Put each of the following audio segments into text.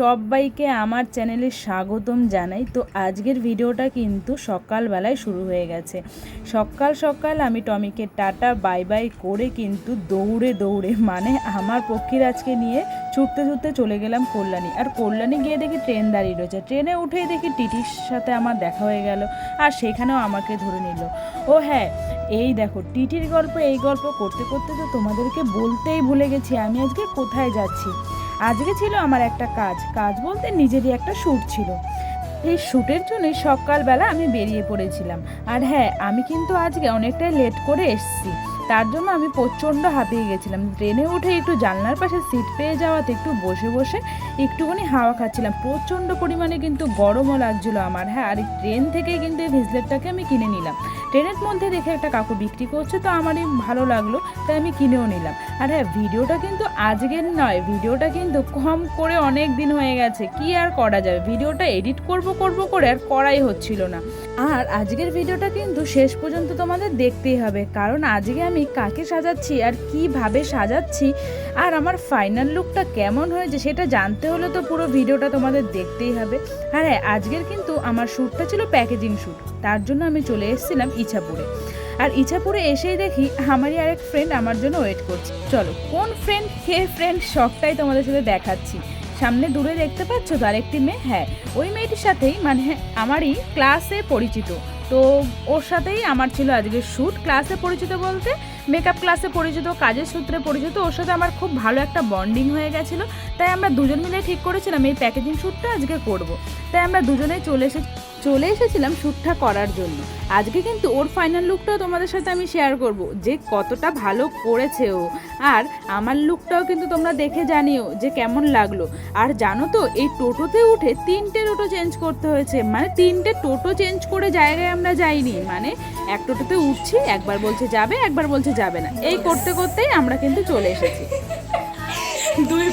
সবাইকে আমার চ্যানেলে স্বাগতম জানাই। তো আজকের ভিডিওটা কিন্তু সকালবেলায় শুরু হয়ে গেছে। সকাল সকাল আমি টমিকে টাটা, বাই বাই করে কিন্তু দৌড়ে দৌড়ে মানে আমার পক্ষীর আজকে নিয়ে ছুটতে ছুটতে চলে গেলাম কল্যাণী। আর কল্যাণী গিয়ে দেখি ট্রেন দাঁড়িয়ে রয়েছে। ট্রেনে উঠেই দেখি টিটির সাথে আমার দেখা হয়ে গেল আর সেখানেও আমাকে ধরে নিল। ও হ্যাঁ এই দেখো, টিটির গল্প, এই গল্প করতে করতে তো তোমাদেরকে বলতেই ভুলে গেছি আমি আজকে কোথায় যাচ্ছি। আজকে ছিল আমার একটা কাজ। কাজ বলতে নিজেরই একটা শ্যুট ছিল। এই শ্যুটের জন্যই সকালবেলা আমি বেরিয়ে পড়েছিলাম। আর হ্যাঁ আমি কিন্তু আজকে অনেকটাই লেট করে এসেছি। তার জন্য আমি প্রচণ্ড হাঁপিয়ে গেছিলাম। ট্রেনে উঠে একটু জানলার পাশে সিট পেয়ে যাওয়াতে একটু বসে বসে একটুখানি হাওয়া খাচ্ছিলাম। প্রচণ্ড পরিমাণে কিন্তু গরমও লাগছিল আমার। হ্যাঁ আর ট্রেন থেকেই কিন্তু এই ভিজলেটটাকে আমি কিনে নিলাম। ট্রেনের মধ্যে দেখে একটা কাকু বিক্রি করছে, তো আমারই ভালো লাগল, তাই আমি কিনেও নিলাম। আর হ্যাঁ ভিডিওটা কিন্তু আজকের নয়, ভিডিওটা কিন্তু কম করে অনেক দিন হয়ে গেছে। কি আর করা যাবে ভিডিওটা এডিট করব করব করে আর করাই হচ্ছিল না। আর আজকের ভিডিওটা কিন্তু শেষ পর্যন্ত তোমাদের দেখতেই হবে, কারণ আজকে আমি কাকে সাজাচ্ছি আর কীভাবে সাজাচ্ছি? আর আমার ফাইনাল লুকটা কেমন হয়েছে সেটা জানতে হলে তো পুরো ভিডিওটা তোমাদের দেখতেই হবে। আর হ্যাঁ আজকের কিন্তু আমার শ্যুটটা ছিল প্যাকেজিং শ্যুট তার জন্য আমি চলে এসেছিলাম ইছাপুরে। আর ইছাপুরে এসেই দেখি আমারই আরেক ফ্রেন্ড আমার জন্য ওয়েট করছে। চলো, কোন ফ্রেন্ড কে ফ্রেন্ড সবটাই তোমাদের সাথে দেখাচ্ছি। সামনে দূরে দেখতে পাচ্ছ তো আরেকটি মেয়ে? হ্যাঁ ওই মেয়েটির সাথেই মানে আমারই ক্লাসে পরিচিত। তো ওর সাথেই আমার ছিল আজকে শ্যুট ক্লাসে পরিচিত বলতে মেকআপ ক্লাসে পরিচিত, কাজের সূত্রে পরিচিত, ওর সাথে আমার খুব ভালো একটা বন্ডিং হয়ে গেছিল তাই আমরা দুজন মিলে ঠিক করেছিলাম এই প্যাকেজিং শ্যুটটা আজকে করব। তাই আমরা দুজনেই চলে এসে চলে এসেছিলাম শ্যুটটা করার জন্য। আজকে কিন্তু ওর ফাইনাল লুকটাও তোমাদের সাথে আমি শেয়ার করব। যে কতটা ভালো করেছে ও। আর আমার লুকটাও কিন্তু তোমরা দেখে জানিও যে কেমন লাগল। আর জানো তো, এই টোটোতে উঠে তিনটে টোটো চেঞ্জ করতে হয়েছে। মানে তিনটে টোটো চেঞ্জ করে জায়গায় আমরা যাইনি। মানে এক টোটোতে উঠছি, একবার বলছে যাবে, একবার বলছে যাবে না। এই করতে করতেই আমরা কিন্তু চলে এসেছি। দুই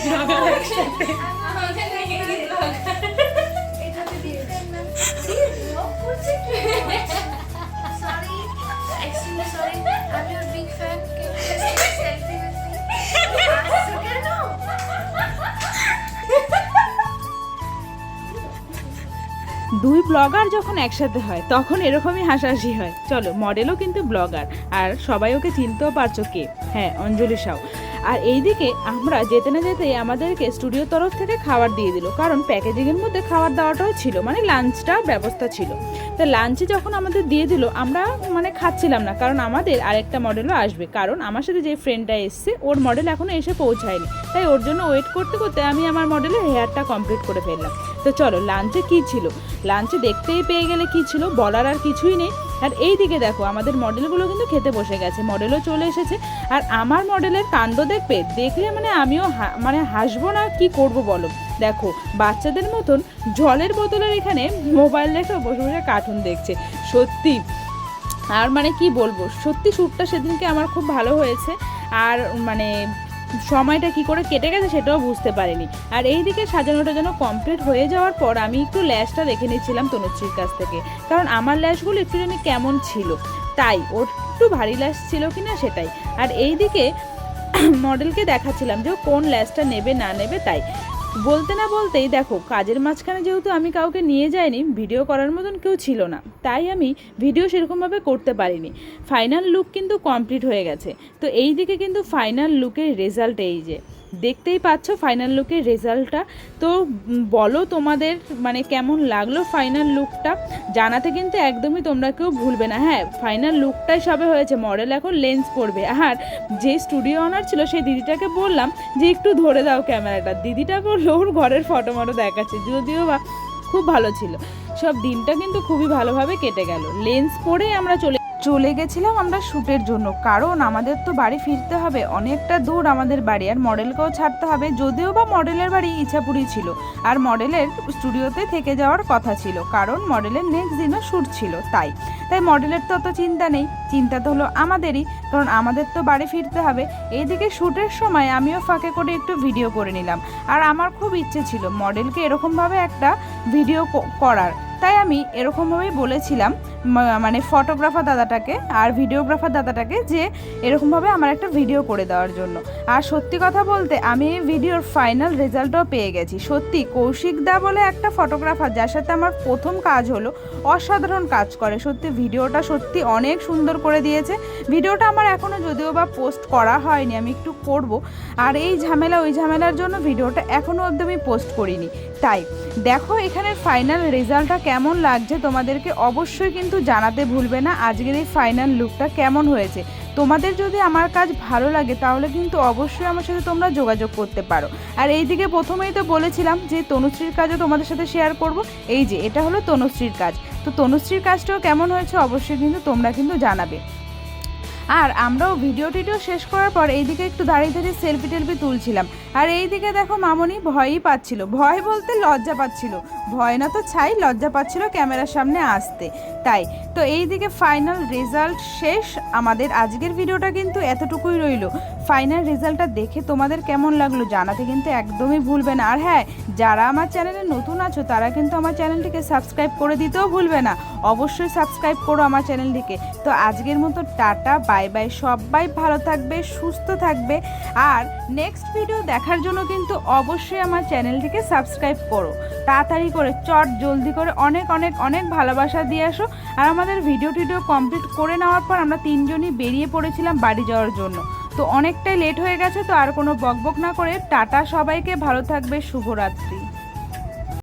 দুই ব্লগার যখন একসাথে হয়, তখন এরকমই হাসাহাসি হয়। চলো মডেলও কিন্তু ব্লগার। আর সবাই ওকে চিনতেও পারছ কে? হ্যাঁ অঞ্জলি সাউ। আর এইদিকে আমরা যেতে না যেতেই আমাদেরকে স্টুডিওর তরফ থেকে খাবার দিয়ে দিল, কারণ প্যাকেজিংয়ের মধ্যে খাবার দাওয়াটাও ছিল মানে লাঞ্চটা ব্যবস্থা ছিল। তো লাঞ্চে যখন আমাদের দিয়ে দিল, আমরা মানে খাচ্ছিলাম না, কারণ আমাদের আরেকটা মডেলও আসবে, কারণ আমার সাথে যে ফ্রেন্ডটা এসছে, ওর মডেল এখনও এসে পৌঁছায়নি। তাই ওর জন্য ওয়েট করতে করতে আমি আমার মডেলের হেয়ারটা কমপ্লিট করে ফেললাম। তো চলো লাঞ্চে কী ছিল? লাঞ্চে দেখতেই পেয়ে গেলে কী ছিল? বলার আর কিছুই নেই। আর এই দিকে দেখো, আমাদের মডেলগুলো কিন্তু খেতে বসে গেছে, মডেলও চলে এসেছে। আর আমার মডেলের কাণ্ড দেখবে? দেখলে মানে আমিও মানে হাসবো না কি করব বলো? দেখো, বাচ্চাদের মতন জলের বোতলের এখানে মোবাইল রেখে বসে বসে কার্টুন দেখছে। সত্যি, আর মানে কি বলব? সত্যি শ্যুটটা সেদিনকে আমার খুব ভালো হয়েছে। আর মানে সময়টা কি করে কেটে গেছে সেটাও বুঝতে পারিনি। আর এই দিকে সাজানোটা যেন কমপ্লিট হয়ে যাওয়ার পর আমি একটু ল্যাশটা দেখে নিচ্ছিলাম তনুশ্রীর কাছ থেকে। কারণ আমার ল্যাশগুলো একটু জানি কেমন ছিল। তাই ওর একটু ভারী ল্যাশ ছিল কি না সেটাই। আর এই দিকে মডেলকে দেখাচ্ছিলাম যে কোন ল্যাশটা নেবে না নেবে তাই। বলতে না বলতেই দেখো, কাজের মাঝখানে যেহেতু আমি কাউকে নিয়ে যাইনি, ভিডিও করার মতন কেউ ছিল না। তাই আমি ভিডিও সেরকমভাবে করতে পারিনি। ফাইনাল লুক কিন্তু কমপ্লিট হয়ে গেছে। তো এই দিকে কিন্তু ফাইনাল লুকের রেজাল্ট এই যে। দেখতেই পাচ্ছ ফাইনাল লুকের রেজাল্টটা তো বলো তোমাদের মানে কেমন লাগল ফাইনাল লুকটা জানাতে কিন্তু একদমই তোমরা কেউ ভুলবে না। হ্যাঁ ফাইনাল লুকটাই সবে হয়েছে মডেল এখন লেন্স পড়বে আর যে স্টুডিও অনার ছিল, সেই দিদিটাকে বললাম যে, একটু ধরে দাও ক্যামেরাটা দিদিটা বলল, ওর ঘরের ফটো মটো দেখাচ্ছে। যদিও বা খুব ভালো ছিল। সব দিনটা কিন্তু খুবই ভালোভাবে কেটে গেল। লেন্স পরেই আমরা চলে চলে গেছিলাম আমরা শ্যুটের জন্য। কারণ আমাদের তো বাড়ি ফিরতে হবে, অনেকটা দূর আমাদের বাড়ি, আর মডেলকেও ছাড়তে হবে, যদিও বা মডেলের বাড়ি ইছাপুরি ছিল, আর মডেলের স্টুডিওতে থেকে যাওয়ার কথা ছিল, কারণ মডেলের নেক্সট দিনও শ্যুট ছিল, তাই। তাই মডেলের তো অত চিন্তা নেই, চিন্তা তো হলো আমাদেরই, কারণ আমাদের তো বাড়ি ফিরতে হবে। এইদিকে শ্যুটের সময় আমিও ফাঁকে করে একটু ভিডিও করে নিলাম, আর আমার খুব ইচ্ছে ছিল মডেলকে এরকমভাবে একটা ভিডিও করার। তাই আমি এরকমভাবেই বলেছিলাম মানে ফটোগ্রাফার দাদাটাকে আর ভিডিওগ্রাফার দাদাটাকে যে এরকমভাবে আমার একটা ভিডিও করে দেওয়ার জন্য। আর সত্যি কথা বলতে আমি এই ভিডিওর ফাইনাল রেজাল্টও পেয়ে গেছি। সত্যি, কৌশিক দা বলে একটা ফটোগ্রাফার যার সাথে আমার প্রথম কাজ হলো অসাধারণ কাজ করে। সত্যি ভিডিওটা সত্যি অনেক সুন্দর করে দিয়েছে। ভিডিওটা আমার এখনও যদিও বা পোস্ট করা হয়নি, আমি একটু করব। আর এই ঝামেলা, ওই ঝামেলার জন্য ভিডিওটা এখনও অবধি আমি পোস্ট করিনি। তাই, দেখো এখানের ফাইনাল রেজাল্টটা কেমন লাগছে তোমাদেরকে অবশ্যই কিন্তু জানাতে ভুলবে না। আজকের এই ফাইনাল লুকটা কেমন হয়েছে? তোমাদের যদি আমার কাজ ভালো লাগে, তাহলে কিন্তু অবশ্যই আমার সাথে তোমরা যোগাযোগ করতে পারো। আর এইদিকে প্রথমেই তো বলেছিলাম যে, তনুশ্রীর কাজও তোমাদের সাথে শেয়ার করব। এই যে, এটা হলো তনুশ্রীর কাজ। তো তনুশ্রীর কাজটাও কেমন হয়েছে, অবশ্যই কিন্তু তোমরা কিন্তু জানাবে। আর আমরাও ভিডিও টিডিও শেষ করার পর এইদিকে একটু দাঁড়িয়ে দাঁড়িয়ে সেলফি টেলফি তুলছিলাম। আর এইদিকে দেখো মামনি ভয়ই পাচ্ছিল। ভয় বলতে লজ্জা পাচ্ছিল। ভয় না তো ছাই, লজ্জা পাচ্ছিল ক্যামেরার সামনে আসতে। তাই, তো এইদিকে ফাইনাল রেজাল্ট শেষ। আমাদের আজকের ভিডিওটা কিন্তু এতটুকুই রইল। ফাইনাল রেজাল্টটা দেখে তোমাদের কেমন লাগল জানাতে কিন্তু একদমই ভুলবে না। আর হ্যাঁ যারা আমার চ্যানেলে নতুন আছো, তারা কিন্তু আমার চ্যানেলটিকে সাবস্ক্রাইব করে দিতেও ভুলবে না। অবশ্যই সাবস্ক্রাইব করো আমার চ্যানেলটিকে। তো আজকের মতো টাটা, বাই বাই, সবাই ভালো থাকবে, সুস্থ থাকবে। আর নেক্সট ভিডিও দেখার জন্য কিন্তু অবশ্যই আমার চ্যানেলটিকে সাবস্ক্রাইব করো। তাড়াতাড়ি করে, চট, জলদি করে অনেক অনেক অনেক ভালোবাসা দিয়ে আসো। আর আমাদের ভিডিও টিডিও কমপ্লিট করে নেওয়ার পর আমরা তিনজনই বেরিয়ে পড়েছিলাম বাড়ি যাওয়ার জন্য। তো অনেকটাই লেট হয়ে গেছে, তো আর কোনো বকবক না করে টাটা সবাইকে, ভালো থাকবে, শুভরাত্রি।